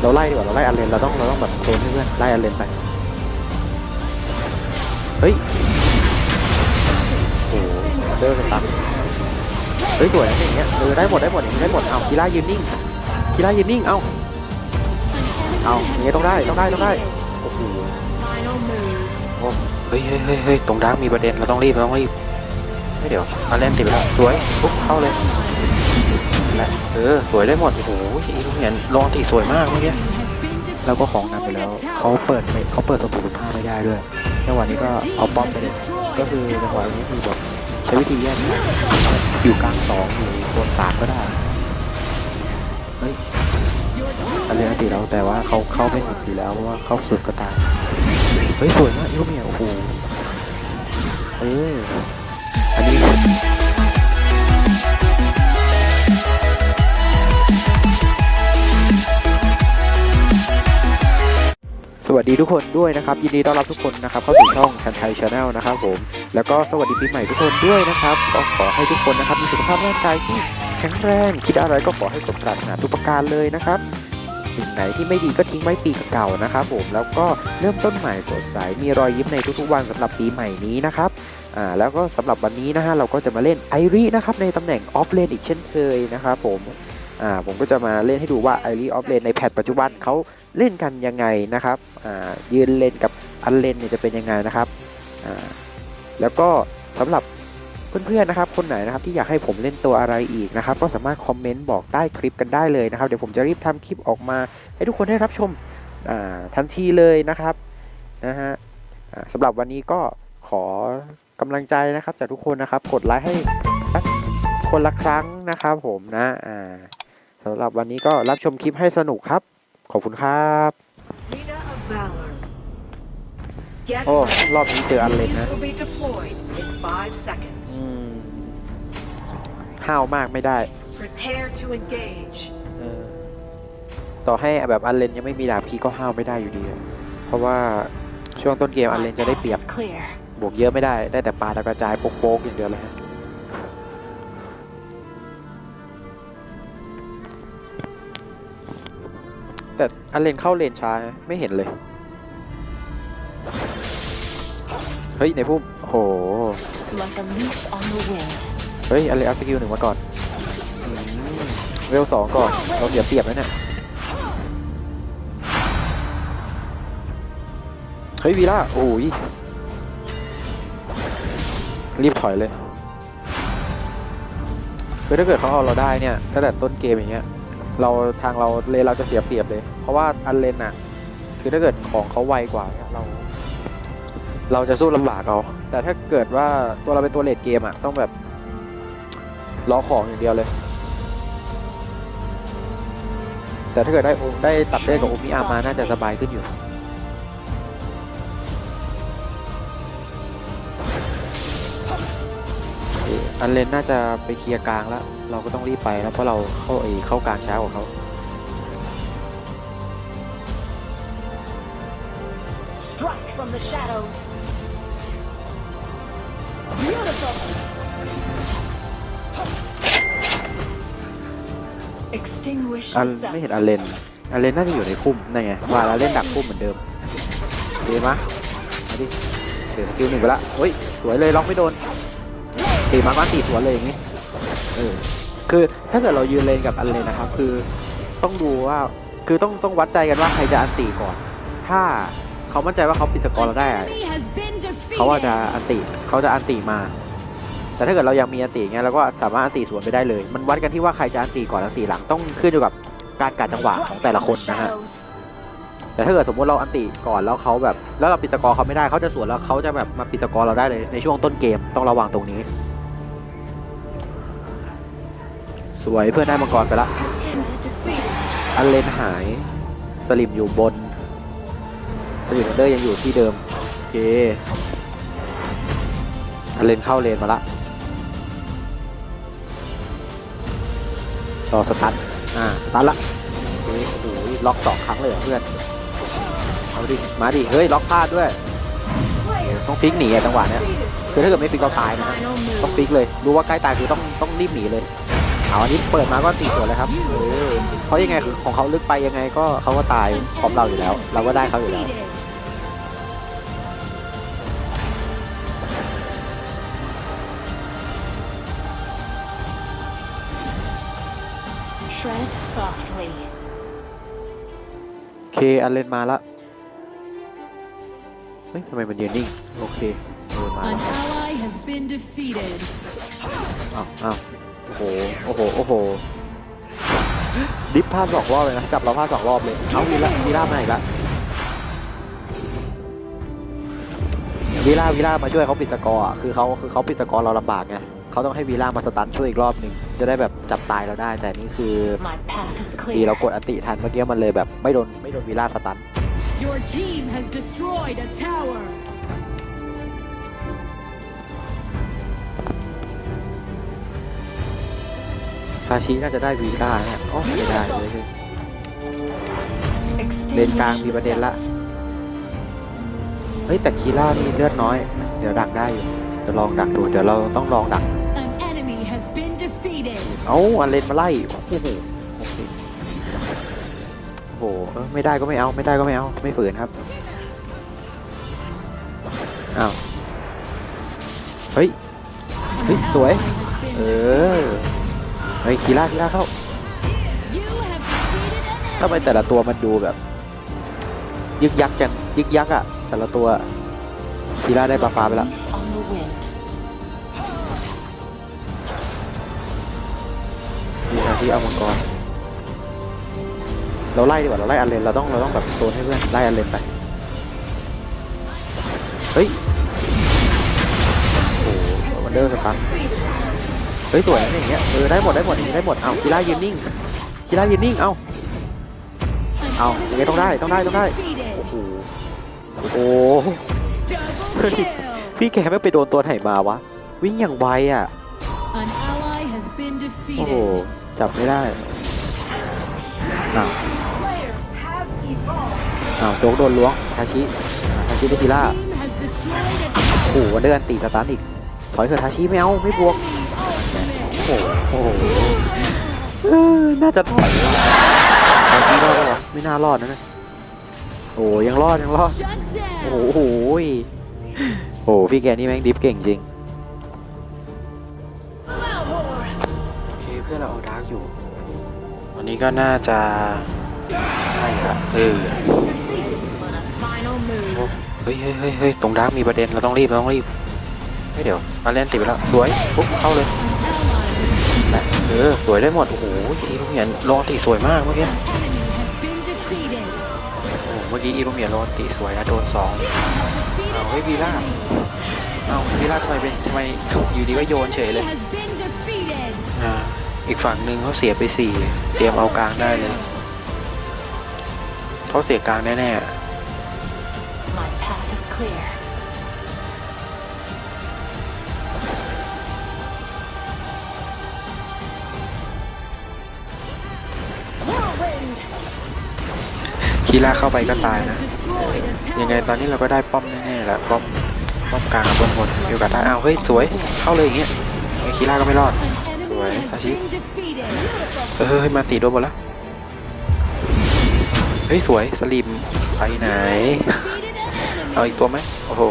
เราไล่ดีกว่าเราไล่อันเลนเราต้องเราต้องแบบโซนให้เพื่อนไล่อันเลนไปเฮ้ยโอ้โหเดินกันตันเฮ้ยสวยนะอย่างเงี้ยเออได้หมดได้หมดอย่างงี้ได้หมดเอาคีร่ายืนนิ่งคีร่ายืนนิ่งเอาเอาอย่างเงี้ยต้องได้ต้องได้ต้องได้โอ้โห Final move. เฮ้ยเฮ้ยเฮ้ยเฮ้ยตรงดาร์กมีประเด็นเราต้องรีบเราต้องรีบเฮ้ยเดี๋ยวอันเลนติดไปแล้วสวยปุ๊บเข้าเลย และเออสวยได้หมดโอ้โหอีลูกเห็นลองตีสวยมากเมื่อกี้แล้วก็ของนำไปแล้วเขาเปิดเขาเปิดสมุดผ้าไม่ได้ด้วยจังหวะนี้ก็เอาป้อมไปเลยก็คือจังหวะนี้คือแบบใช้วิธีแยกนะอยู่กลางสองอยู่โซนสามก็ได้เฮ้ยอันเรียนติแล้วแต่ว่าเขาเข้าไม่สุดอยู่แล้วเพราะว่าเข้าสุดก็ตายเฮ้ยสวยมากยูเมียโอ้โหเออ วัสดีทุกคนด้วยนะครับยินดีต้อนรับทุกคนนะครับเข้าสู่ช่องชันไทยชาแนลนะครับผมแล้วก็สวัสดีปีใหม่ทุกคนด้วยนะครับก็ขอให้ทุกคนนะครับมีสุขภาพร่างกายที่แข็งแรงคิดอะไรก็ขอให้สมปรารถนาทุกประการเลยนะครับสิ่งไหนที่ไม่ดีก็ทิ้งไว้ปีเก่านะครับผมแล้วก็เริ่มต้นใหม่สดใสมีรอยยิ้มในทุกๆวันสำหรับปีใหม่นี้นะครับอ่าแล้วก็สำหรับวันนี้นะฮะเราก็จะมาเล่นไอรีนะครับในตำแหน่งออฟเลนอีกเช่นเคยนะครับผม อ่าผมก็จะมาเล่นให้ดูว่าไอรีออฟเลนในแพทปัจจุบันเขาเล่นกันยังไงนะครับอ่ายืนเลนกับอันเลนเนี่ยจะเป็นยังไงนะครับอ่าแล้วก็สำหรับเพื่อนๆนะครับคนไหนนะครับที่อยากให้ผมเล่นตัวอะไรอีกนะครับก็สามารถคอมเมนต์บอกใต้คลิปกันได้เลยนะครับเดี๋ยวผมจะรีบทำคลิปออกมาให้ทุกคนได้รับชมอ่าทันทีเลยนะครับนะฮะสำหรับวันนี้ก็ขอกำลังใจนะครับจากทุกคนนะครับกดไลค์ให้สักคนละครั้งนะครับผมนะอ่า สำหรับวันนี้ก็รับชมคลิปให้สนุกครับ ขอบคุณครับ Arena of Valor. Get โอ้ ready. รอบนี้เจออันเลน Minions นะ will be deployed in five seconds. อืมห้าวมากไม่ได้ Prepare to engage. เออต่อให้แบบอันเลนยังไม่มีดาบพีก็ห้าวไม่ได้อยู่ดีอะเพราะว่าช่วงต้นเกมอันเลนจะได้เปรียบ Is clear. บวกเยอะไม่ได้ ได้แต่ปาดาวกระจายโป๊กๆอย่างเดียวเลยฮะ อันเลนเข้าเลนช้าไม่เห็นเลย เฮ้ยในพุ่มโอ้โห Like a leaf on the wind. เฮ้ยอะไรเอาสกิลหนึ่งมาก่อนอืมเวลสองก่อน เราเสียเปรียบแล้วเนี่ย เฮ้ยวีล่าโอ้ยรีบถอยเลยคือถ้าเกิดเขาเอาเราได้เนี่ยตั้งแต่ต้นเกมอย่างเงี้ย เราทางเราเลนเราจะเสียเปรียบเลย เพราะว่าอันเลนน่ะคือถ้าเกิดของเขาไวกว่าเนี่ยเรา เราจะสู้ลำบากเอา แต่ถ้าเกิดว่าตัวเราเป็นตัวเลดเกมอะต้องแบบล้อของอย่างเดียวเลย แต่ถ้าเกิดได้โอได้ตัดเล่กับโอมิอามาน่าจะสบายขึ้นอยู่อันเลนน่าจะไปเคลียร์กลางแล้ว เราก็ต้องรีบไปแล้วเพราะเราเข้าไอเข้ากลางช้ากว่าเขา Strike from the shadows. Beautiful. Extinguish อัน the ไม่ sun. เห็นอันเลนอันเลนน่าจะอยู่ในพุ่มนั่นไงว่าแล้วเล่นดักพุ่มเหมือนเดิมดีมะมาดิเสียสกิลหนึ่งไปละเฮ้ยสวยเลยล็อกไม่โดนตีมาบ้านตีสวนเลยอย่างงี้เออคือถ้าเกิดเรายืนเลนกับอันเลนนะครับ คือต้องดูว่าคือต้องต้องวัดใจกันว่าใครจะอันตีก่อน ถ้า เขามั่นใจว่าเขาปิดสกอร์เราได้อะเขาว่าจะอันติเขาจะอันติมา แต่ถ้าเกิดเรายังมีอันติเงี้ยเราก็สามารถอันติสวนไปได้เลย มันวัดกันที่ว่าใครจะอันติก่อนอันติหลังต้องขึ้นอยู่กับการกัดจังหวะของแต่ละคนนะฮะแต่ถ้าเกิดสมมติเราอันติก่อนแล้วเขาแบบแล้วเราปิดสกอร์เขาไม่ได้เขาจะสวนแล้วเขาจะแบบมาปิดสกอร์เราได้เลยในช่วงต้นเกมต้องระวังตรงนี้ สวยเพื่อนได้มังกรไปละอันเลนหายสลิมอยู่บน สลิมเดอร์ยังอยู่ที่เดิม โอเคอเลนเข้าเลนมาละต่อสตันอ่า สตันละโอ้โหล็อกสองครั้งเลยเหรอเพื่อน เอาดิ มาดิ เฮ้ย ล็อกพลาดด้วย ต้องฟิกหนีอะจังหวะเนี้ยคือถ้าเกิดไม่ฟิกเราตายนะต้องฟิกเลย รู้ว่าใกล้ตายคือต้องต้องรีบหนีเลย เอาอันนี้เปิดมาก็ตีสวนเลยครับเออเพราะยังไงของเขาลึกไปยังไงก็เขาก็ตายพร้อมเราอยู่แล้ว เราก็ได้เขาอยู่แล้ว softly. โอเคอันเลนมาละ เฮ้ยทำไมมันยืนนิ่ง โอเคเดินมา An ally has been defeated. อ้าวอ้าวโอ้โห โอ้โห โอ้โห ดิฟพลาดสองรอบเลยนะ จับเราพลาดสองรอบเลย เอาวีล่าวีล่ามาอีกละวีล่าวีล่ามาช่วยเขาปิดสกอร์อะคือเขาคือเขาปิดสกอร์เราลำบากไง เขาต้องให้วีล่ามาสตันช่วยอีกรอบหนึ่งจะได้แบบจับตายเราได้ แต่นี่คือ My path is ดี clear. เรากดอันติทันเมื่อกี้มันเลยแบบไม่โดนไม่โดนวีล่าสตัน Your team has destroyed a tower. คาชิน่าจะได้วีล่าเนี่ยโอ้ไม่ได้เลยเลนกลางมีประเด็นละ เฮ้ยแต่คีล่านี่เลือดน้อย เดี๋ยวดักได้อยู่จะลองดักดู เดี๋ยวเราต้องลองดัก เอาอันเลนมาไล่โอ้โหโอเคโอ้โหเออไม่ได้ก็ไม่เอาไม่ได้ก็ไม่เอาไม่ฝืนครับอ้าวเฮ้ยเฮ้ยสวยเออเฮ้ยคีล่าคีล่าเข้าทำไมแต่ละตัวมันดูแบบ ยึกยักจังยึกยักอะแต่ละตัวคีล่าได้ปลาปลาไปแล้ว ที่เอามังกร เราไล่ดีกว่าเราไล่อันเลนเราต้องเราต้องแบบโซนให้เพื่อนไล่อันเลนไป เฮ้ย โอ้โหวันเดอร์สตันเฮ้ยสวยนะอย่างเงี้ย เออได้หมดได้หมดอย่างงี้ได้หมด เอาคีล่ายืนนิ่งคีล่ายืนนิ่ง เอา An Ow, enemy okay, don't die, don't die, don't die. has been defeated. โอ้โห โอ้โห Double kill. พี่แกไม่ไปโดนตัวไหนมาวะ วิ่งอย่างไวอะ An ally has been โอ้โห defeated. จับไม่ได้อ้าวอ้าวโจ๊กโดนล้วงทาชิทาชิได้ทีล่าโอ้โหวันเดอร์อันตีสตาร์ทอีกถอยเถอะทาชิไม่เอาไม่บวกโอ้โหหน่าจะถอยว่ะทาชิรอดปะวะไม่น่ารอดนะเนี่ยโอ้ยังรอดยังรอดโอ้โหโอ้โหพี่แกนี่แม่งดิฟเก่งจริง เคเพื่อนเราเอาดาร์กอยู่ วันนี้ก็น่าจะใช่ละเออ On a final move. เฮ้ยเฮ้ยเฮ้ยเฮ้ยตรงดาร์กมีประเด็นเราต้องรีบเราต้องรีบเฮ้ยเดี๋ยวมาเล่นติดไปแล้วสวยปุ๊บเข้าเลย Ally นะเออสวยได้หมดโอ้โหอีลูเมียนลงตีสวยมากเมื่อกี้ An enemy has been defeated. โอ้โหเมื่อกี้อีลูเมียนลงตีสวยนะโดนสอง Defeated Oh, hey, an Vila. enemy. เอ้าวีล่าทำไมเป็นทำไมอยู่ดีก็โยนเฉยเลย Has been defeated. อ่า อีกฝั่งหนึ่งเขาเสียไปสี่เตรียมเอากลางได้เลยเขาเสียกลางแน่ My path is clear. ๆคีล่าเข้าไปก็ตายนะ Destroyed a tower. ยังไงตอนนี้เราก็ได้ป้อมแน่ๆแหละป้อมป้อมกลางกับบนบนมีโอกาสได้อ้าวเฮ้ยสวยเข้าเลยอย่างเงี้ยไอ้คีล่าก็ไม่รอด An enemy Rồi, has Ashi. been defeated. เออเฮ้ยมาตีโดนหมดแล้วเฮ้ยสวยสลิมไปไหน Defeated an เอา enemy. อีกตัวไหมโอ้โห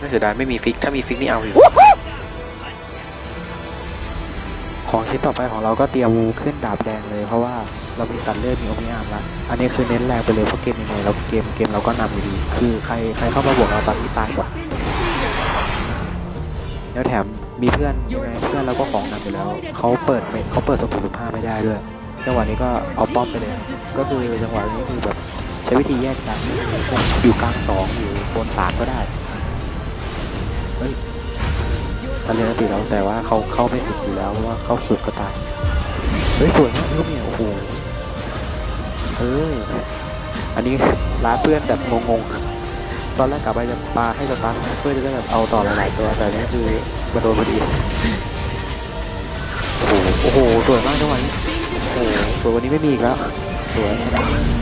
น่าเสียดายไม่มีฟิกถ้ามีฟิกนี่เอาอยู่ของชิ้นต่อไปของเราก็เตรียมขึ้นดาบแดงเลยเพราะว่าเรามีตัดเลือดมีโอเมียมละอันนี้คือเน้นแรงไปเลยเพราะเกมยังไงเราเกมเกมเราก็นำอยู่ดี คือใครใครเข้ามาบวกเราตอนนี้ตายกว่า แล้วแถมมีเพื่อนยังไงเพื่อนเราก็ของนำอยู่แล้วเขาเปิดเขาเปิดสมุดสุภาพไม่ได้ด้วยจังหวะนี้ก็เอาป้อมไปเลยก็คือจังหวะนี้คือแบบใช้วิธีแยกกันอยู่กลางสองอยู่บนสามก็ได้เฮ้ยตอนเรียนติแล้วแต่ว่าเขาเข้าไม่สุดอยู่แล้วว่าเข้าสุดก็ตายเฮ้ยสวยมากลูกเนี่ยโอ้โหเฮ้ยอันนี้ร้านเพื่อนแบบงงๆ ตอนแรกกลับไปจะปาให้สตาร์ทเพื่อจะได้แบบเอาต่อหลายๆตัวแต่นี่คือมาโดนพอดีโอ้โหสวยมากจังหวะนี้โอ้โหสวยวันนี้ไม่มีอีกแล้วสวย